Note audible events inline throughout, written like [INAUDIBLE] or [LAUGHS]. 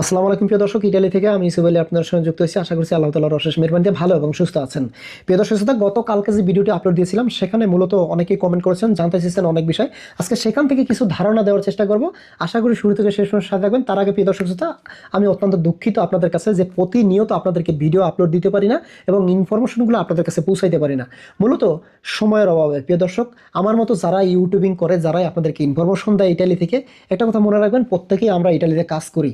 আসসালামু আলাইকুম, প্রিয় দর্শক। ইটালি থেকে আমি ইসুফ আলী আপনার সঙ্গে যুক্ত হয়েছি। আশা করছি আল্লাহ তালার অশেষ মেহরবান দিয়ে ভালো এবং সুস্থ আছেন। প্রিয় দর্শক, শ্রোতা, গতকালকে যে ভিডিওটি আপলোড দিয়েছিলাম, সেখানে মূলত অনেকেই কমেন্ট করেছেন, জানতে চেয়েছেন অনেক বিষয়। আজকে সেখান থেকে কিছু ধারণা দেওয়ার চেষ্টা করব। আশা করি শুরু থেকে শেষ পর্যন্ত সাথে থাকবেন। তার আগে, প্রিয় দর্শক, শ্রোতা, আমি অত্যন্ত দুঃখিত আপনাদের কাছে যে প্রতিনিয়ত আপনাদেরকে ভিডিও আপলোড দিতে পারি না এবং ইনফরমেশনগুলো আপনাদের কাছে পৌঁছাইতে পারি না। মূলত সময়ের অভাবে, প্রিয় দর্শক, আমার মতো যারা ইউটিউবিং করে, যারাই আপনাদেরকে ইনফরমেশন দেয় ইটালি থেকে, একটা কথা মনে রাখবেন, প্রত্যেকেই আমরা ইটালিতে কাজ করি।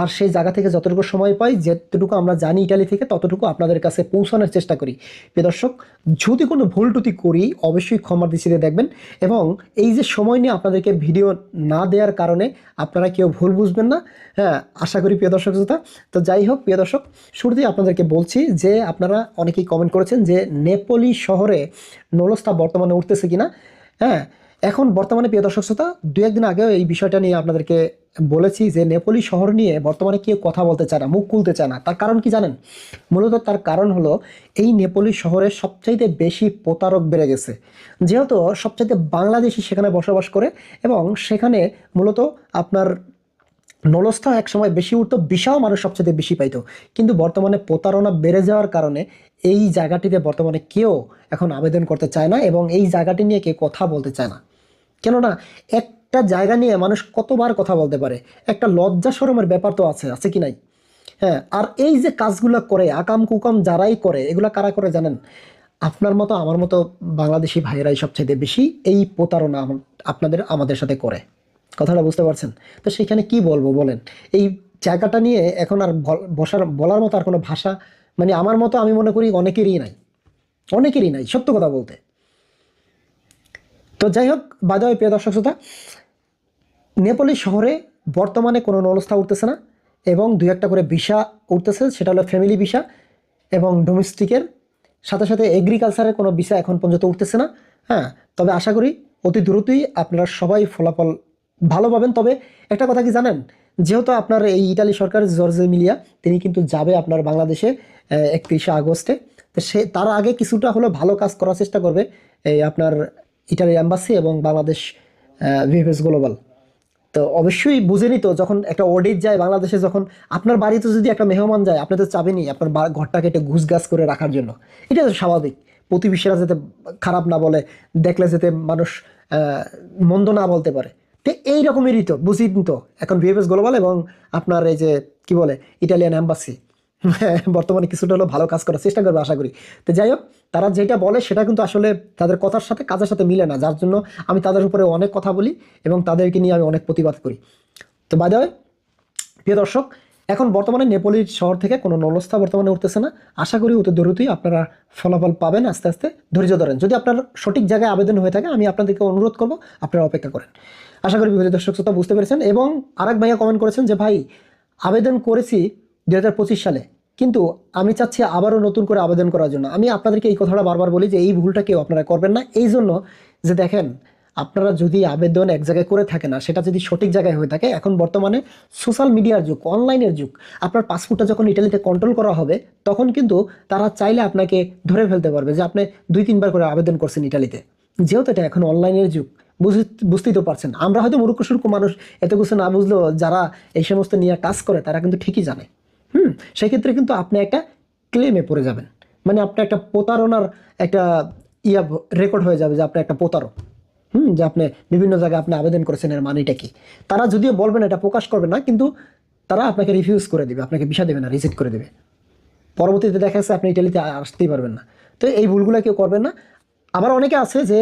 আর সেই জায়গা থেকে যতটুকু সময় পাই, যেতটুকু আমরা জানি ইটালি থেকে, ততটুকু আপনাদের কাছে পৌঁছানোর চেষ্টা করি। প্রিয় দর্শক, যদি কোনো ভুল টুতি করি, অবশ্যই ক্ষমার দৃষ্টিতে দেখবেন এবং এই যে সময় নিয়ে আপনাদেরকে ভিডিও না দেওয়ার কারণে আপনারা কেউ ভুল বুঝবেন না। হ্যাঁ আশা করি প্রিয় দর্শক শ্রোতা, তো যাই হোক, প্রিয় দর্শক, শুরুতেই আপনাদেরকে বলছি যে আপনারা অনেকেই কমেন্ট করেছেন যে নেপোলি শহরে নলস্তা বর্তমানে উঠতেছে কিনা। হ্যাঁ এখন বর্তমানে, প্রিয় দর্শক শ্রোতা, দু একদিন আগেও এই বিষয়টা নিয়ে আপনাদেরকে বলেছি যে নেপোলি শহর নিয়ে বর্তমানে কেউ কথা বলতে চায় না, মুখ খুলতে চায় না। তার কারণ কি জানেন? মূলত তার কারণ হলো এই নেপোলি শহরে সবচাইতে বেশি প্রতারক বেড়ে গেছে। যেহেতু সবচাইতে বাংলাদেশি সেখানে বসবাস করে এবং সেখানে মূলত আপনার নলস্থা এক সময় বেশি উঠতো বিষাও মানুষ সবচেয়ে বেশি পাইতো। কিন্তু বর্তমানে প্রতারণা বেড়ে যাওয়ার কারণে এই জায়গাটিতে বর্তমানে কেউ এখন আবেদন করতে চায় না এবং এই জায়গাটি নিয়ে কেউ কথা বলতে চায় না। কেননা একটা জায়গা নিয়ে মানুষ কতবার কথা বলতে পারে? একটা লজ্জা সরমের ব্যাপার তো আছে আছে কি নাই? হ্যাঁ আর এই যে কাজগুলো করে, আকাম কুকাম যারাই করে, এগুলো কারা করে জানেন? আপনার মতো, আমার মতো বাংলাদেশি ভাইয়েরাই সবচেয়ে বেশি এই প্রতারণা আপনাদের, আমাদের সাথে করে। কথাটা বুঝতে পারছেন? তো সেখানে কি বলব বলেন? এই জায়গাটা নিয়ে এখন আর বসার, বলার মতো আর কোনো ভাষা মানে আমার মতো আমি মনে করি অনেকেরই নাই। অনেকেরই নাই, সত্য কথা বলতে। তো যাই হোক বাদায় প্রিয় দর্শক শ্রোতা, নেপালি শহরে বর্তমানে কোনো নলস্থা উঠতেছে না এবং দুই একটা করে ভিসা উঠতেছে, সেটা হলো ফ্যামিলি ভিসা এবং ডোমেস্টিকের সাথে সাথে এগ্রিকালচারের কোনো ভিসা এখন পর্যন্ত উঠতেছে না। হ্যাঁ তবে আশা করি অতি দ্রুতই আপনারা সবাই ফলাফল ভালো পাবেন। তবে একটা কথা কি জানেন? যেহেতু আপনার এই ইটালি সরকার জর্জে মিলিয়া তিনি কিন্তু যাবে আপনার বাংলাদেশে একত্রিশে আগস্টে। তো সে, তার আগে কিছুটা হলো ভালো কাজ করার চেষ্টা করবে, এই আপনার ইটালি অ্যাম্বাসি এবং বাংলাদেশ ভিএফএস গ্লোবাল তো অবশ্যই বুঝেনি তো যখন একটা অডিট যায় বাংলাদেশে, যখন আপনার বাড়িতে যদি একটা মেহমান যায়, আপনি তো চাবেনই আপনার ঘরটাকে একটু ঘুষ গাছ করে রাখার জন্য। এটা তো স্বাভাবিক। প্রতিবেশীরা যাতে খারাপ না বলে, দেখলে যাতে মানুষ মন্দ না বলতে পারে। তো এই রকমেরই তো, বুঝি তো এখন ভিএফএস গ্লোবাল এবং আপনার এই যে, কি বলে ইটালিয়ান অ্যাম্বাসি [LAUGHS] বর্তমানে কিছুটা হলো ভালো কাজ করার চেষ্টা করবে, আশা করি। তো যাই হোক, তারা যেটা বলে সেটা কিন্তু আসলে তাদের কথার সাথে, কাজের সাথে মিলে না। যার জন্য আমি তাদের উপরে অনেক কথা বলি এবং তাদেরকে নিয়ে আমি অনেক প্রতিবাদ করি। তো বাই দ্য প্রিয় দর্শক, এখন বর্তমানে নেপোলির শহর থেকে কোনো নলস্থা বর্তমানে উঠতেছে না। আশা করি অতি দ্রুতই আপনারা ফলাফল পাবেন আস্তে আস্তে। ধৈর্য ধরেন। যদি আপনার সঠিক জায়গায় আবেদন হয়ে থাকে, আমি আপনাদেরকে অনুরোধ করব, আপনারা অপেক্ষা করেন। আশা করি বিরোধী দর্শক শ্রোতা বুঝতে পেরেছেন এবং আরেক ভাইয়া কমেন্ট করেছেন যে, ভাই, আবেদন করেছি দু হাজার পঁচিশ সালে। কিন্তু আমি চাচ্ছি আবারও নতুন করে আবেদন করার জন্য। আমি আপনাদেরকে এই কথাটা বারবার বলি যে এই ভুলটা কেউ আপনারা করবেন না। এই জন্য যে দেখেন, আপনারা যদি আবেদন এক জায়গায় করে থাকেন না, সেটা যদি সঠিক জায়গায় হয়ে থাকে, এখন বর্তমানে সোশ্যাল মিডিয়ার যুগ অনলাইনের যুগ, আপনার পাসপোর্টটা যখন ইটালিতে কন্ট্রোল করা হবে, তখন কিন্তু তারা চাইলে আপনাকে ধরে ফেলতে পারবে যে আপনি দুই, তিনবার করে আবেদন করছেন ইটালিতে যেহেতু এটা এখন অনলাইনের যুগ, বুঝ- বুঝতেই তো পারছেন। আমরা হয়তো সুরখ মানুষ, এত কিছু না বুঝলেও যারা এই সমস্ত নিয়ে কাজ করে, তারা কিন্তু ঠিকই জানে। হুম, সেক্ষেত্রে কিন্তু আপনি একটা ক্লেমে পড়ে যাবেন। মানে আপনি একটা প্রতারণার একটা ইয়া রেকর্ড হয়ে যাবে যে আপনি একটা প্রতারক। হুম, যে আপনি বিভিন্ন জায়গায় আপনি আবেদন করেছেন এর মানেটা কি? তারা যদিও বলবেন এটা প্রকাশ করবে না, কিন্তু তারা আপনাকে রিফিউজ করে দেবে, আপনাকে ভিসা দেবে না রিজেক্ট করে দেবে। পরবর্তীতে দেখা যাচ্ছে আপনি ইটালিতে আসতেই পারবেন না। তো এই ভুলগুলো কেউ করবেন না। আবার অনেকে আছে যে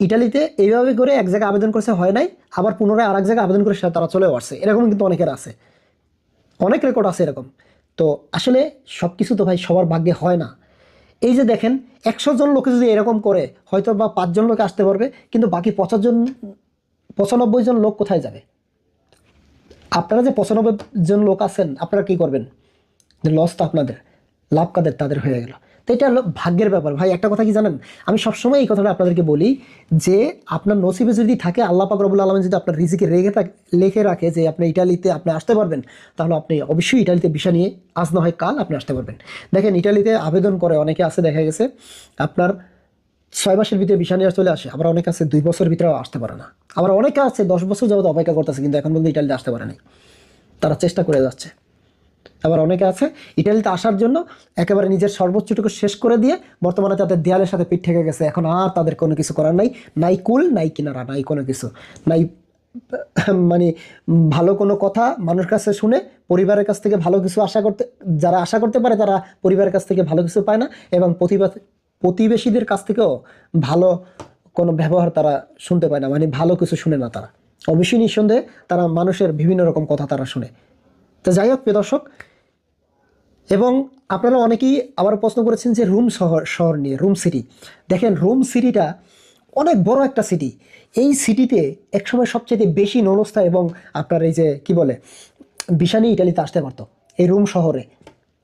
ইটালিতে এইভাবে করে এক জায়গায় আবেদন করেছে, হয় নাই, আবার পুনরায় আর এক জায়গায় আবেদন করে তারা চলেও আসছে। এরকম কিন্তু অনেকের আছে। অনেক রেকর্ড আছে এরকম। তো আসলে সব কিছু তো ভাই সবার ভাগ্যে হয় না। এই যে দেখেন, একশো জন লোকে যদি এরকম করে, হয়তো বা পাঁচজন লোকে আসতে পারবে, কিন্তু বাকি পঁচাশ জন, পঁচানব্বই জন লোক কোথায় যাবে? আপনারা যে পঁচানব্বই জন লোক আছেন, আপনারা কি করবেন? লস তো আপনাদের, লাভ কাদের? তাদের হয়ে গেল। তো এটা হলো ভাগ্যের ব্যাপার। ভাই, একটা কথা কি জানেন? আমি সবসময় এই কথাটা আপনাদেরকে বলি যে, আপনার নসিবে যদি থাকে, আল্লাহ পাক রবুল আলম যদি আপনার রিজিকে রেখে থাকে, লেখে রাখে যে, আপনি ইটালিতে আপনি আসতে পারবেন, তাহলে আপনি অবশ্যই ইটালিতে বিষয় নিয়ে আজ না হয় কাল আপনি আসতে পারবেন। দেখেন, ইটালিতে আবেদন করে অনেকে আছে, দেখা গেছে, আপনার ছয় মাসের ভিতরে ভিসা নিয়ে চলে আসে, আবার অনেকে আছে দুই বছর ভিতরেও আসতে পারে না। আবার অনেকে আছে দশ বছর যাবত অপেক্ষা করতেছে, কিন্তু এখন পর্যন্ত ইটালিতে আসতে পারে নাই। তারা চেষ্টা করে যাচ্ছে। আবার অনেকে আছে, ইটালিতে আসার জন্য একেবারে নিজের সর্বোচ্চটুকু শেষ করে দিয়ে বর্তমানে তাদের দেয়ালের সাথে পিঠ ঠেকে গেছে। এখন আর তাদের কোনো কিছু করার নাই নাই কুল, নাই কিনারা, নাই কোনো কিছু। নাই মানে ভালো কোনো কথা মানুষের কাছে শুনে পরিবারের কাছ থেকে ভালো কিছু আশা করতে, যারা আশা করতে পারে তারা পরিবারের কাছ থেকে ভালো কিছু পায় না এবং প্রতিবাদ প্রতিবেশীদের কাছ থেকেও ভালো কোনো ব্যবহার তারা শুনতে পায় না মানে ভালো কিছু শুনে না তারা। অবশ্যই নিঃসন্দেহে তারা মানুষের বিভিন্ন রকম কথা তারা শুনে। তো যাই হোক, প্রিয় দর্শক এবং আপনারা অনেকেই আবার প্রশ্ন করেছেন যে রুম শহর শহর নিয়ে, রুম সিটি। দেখেন, রুম সিটিটা অনেক বড় একটা সিটি। এই সিটিতে একসময় সবচেয়ে বেশি নলস্থা এবং আপনার এই যে, কি বলে বিশানি ইটালিতে আসতে পারতো, এই রুম শহরে।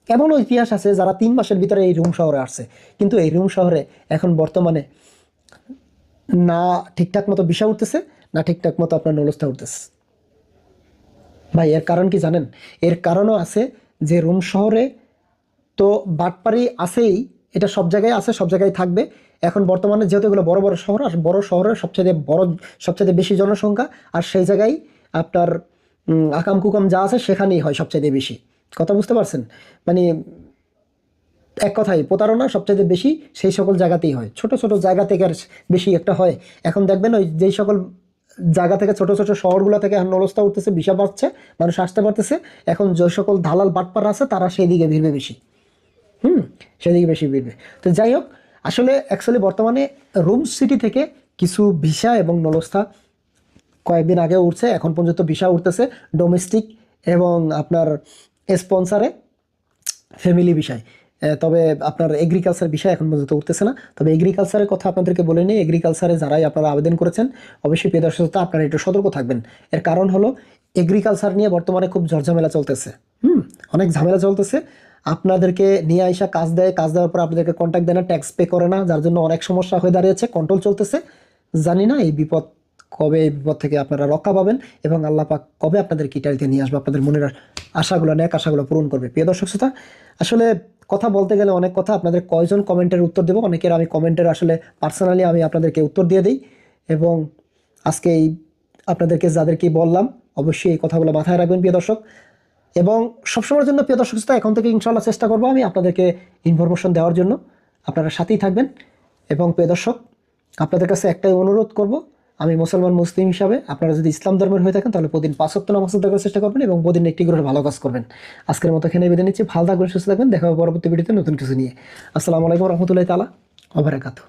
এমনও ইতিহাস আছে যারা তিন মাসের ভিতরে এই রুম শহরে আসছে। কিন্তু এই রুম শহরে এখন বর্তমানে না ঠিকঠাক মতো বিষা উঠতেছে, না ঠিকঠাক মতো আপনার নলস্থা উঠতেছে। ভাই, এর কারণ কি জানেন? এর কারণও আছে যে রোম শহরে, তো বাটপারি আছেই, এটা সব জায়গায় আছে, সব জায়গায় থাকবে। এখন বর্তমানে যেহেতু এগুলো বড় বড় শহর, আর বড় শহরে সবচেয়ে বড়, সবচেয়ে বেশি জনসংখ্যা, আর সেই জায়গায় আপনার আকাম কুকাম যা আছে সেখানেই হয় সবচেয়ে বেশি। কথা বুঝতে পারছেন? মানে এক কথাই প্রতারণা সবচেয়ে বেশি সেই সকল জায়গাতেই হয়। ছোট ছোট জায়গা থেকে আর বেশি একটা হয়। এখন দেখবেন ওই যেই সকল জায়গা থেকে ছোট ছোট শহরগুলো থেকে নলস্তা উঠতেছে বিষা পাচ্ছে মানুষ আসতে পারতেছে। এখন যে সকল দালাল বাটপার আছে, তারা সেই দিকে ভিড়বে বেশি। হুম, সেদিকে বেশি ভিড়বে। তো যাই হোক, আসলে অ্যাকচুয়ালি বর্তমানে রোম সিটি থেকে কিছু ভিসা এবং নলস্থা কয়েকদিন আগে উঠছে, এখন পর্যন্ত ভিসা উঠতেছে ডোমেস্টিক এবং আপনার স্পন্সারে ফ্যামিলি বিষয় তবে আপনার এগ্রিকালচার বিষয় এখন পর্যন্ত উঠতেছে না। তবে এগ্রিকালচারের কথা আপনাদেরকে বলে নিই এগ্রিকালচারে যারাই আপনারা আবেদন করেছেন, অবশ্যই প্রিয় দর্শকতা আপনারা একটু সতর্ক থাকবেন। এর কারণ হলো এগ্রিকালচার নিয়ে বর্তমানে খুব ঝড়ঝামেলা চলতেছে। হুম, অনেক ঝামেলা চলতেছে। আপনাদেরকে নিয়ে আইসা কাজ দেয়, কাজ দেওয়ার পর আপনাদেরকে কন্ট্যাক্ট দেয় না ট্যাক্স পে করে না, যার জন্য অনেক সমস্যা হয়ে দাঁড়িয়েছে কন্ট্রোল চলতেছে। জানি না এই বিপদ কবে, এই বিপদ থেকে আপনারা রক্ষা পাবেন এবং আল্লাহ পাক কবে আপনাদের কিটারিতে নিয়ে আসবে, আপনাদের মনের আশাগুলো, ন্যাক আশাগুলো পূরণ করবে। প্রিয় দর্শক শ্রোতা, আসলে কথা বলতে গেলে অনেক কথা, আপনাদের কয়জন কমেন্টের উত্তর দেবো? অনেকের আমি কমেন্টের আসলে পার্সোনালি আমি আপনাদেরকে উত্তর দিয়ে দিই। এবং আজকে এই আপনাদেরকে যাদেরকে বললাম, অবশ্যই এই কথাগুলো মাথায় রাখবেন, প্রিয় দর্শক। এবং সবসময়ের জন্য, প্রিয় দর্শক এখন থেকে ইনশাল্লাহ চেষ্টা করব আমি আপনাদেরকে ইনফরমেশন দেওয়ার জন্য। আপনারা সাথেই থাকবেন। এবং প্রিয় দর্শক, আপনাদের কাছে একটাই অনুরোধ করব আমি মুসলমান, মুসলিম হিসাবে আপনারা যদি ইসলাম ধর্মের হয়ে থাকেন, তাহলে প্রতিদিন পাঁচ সপ্তাহ নামাজ করার চেষ্টা করবেন এবং প্রতিদিন একটি গ্রহের ভালো কাজ করবেন। আজকের মতো এখানে বেঁধে নিচ্ছি। ভালো থাকবেন, সুস্থ থাকবেন। দেখা হবে পরবর্তী ভিডিওতে নতুন কিছু নিয়ে। আসসালামু আলাইকুম রহমতুল্লাহ তালা অবরাকাতু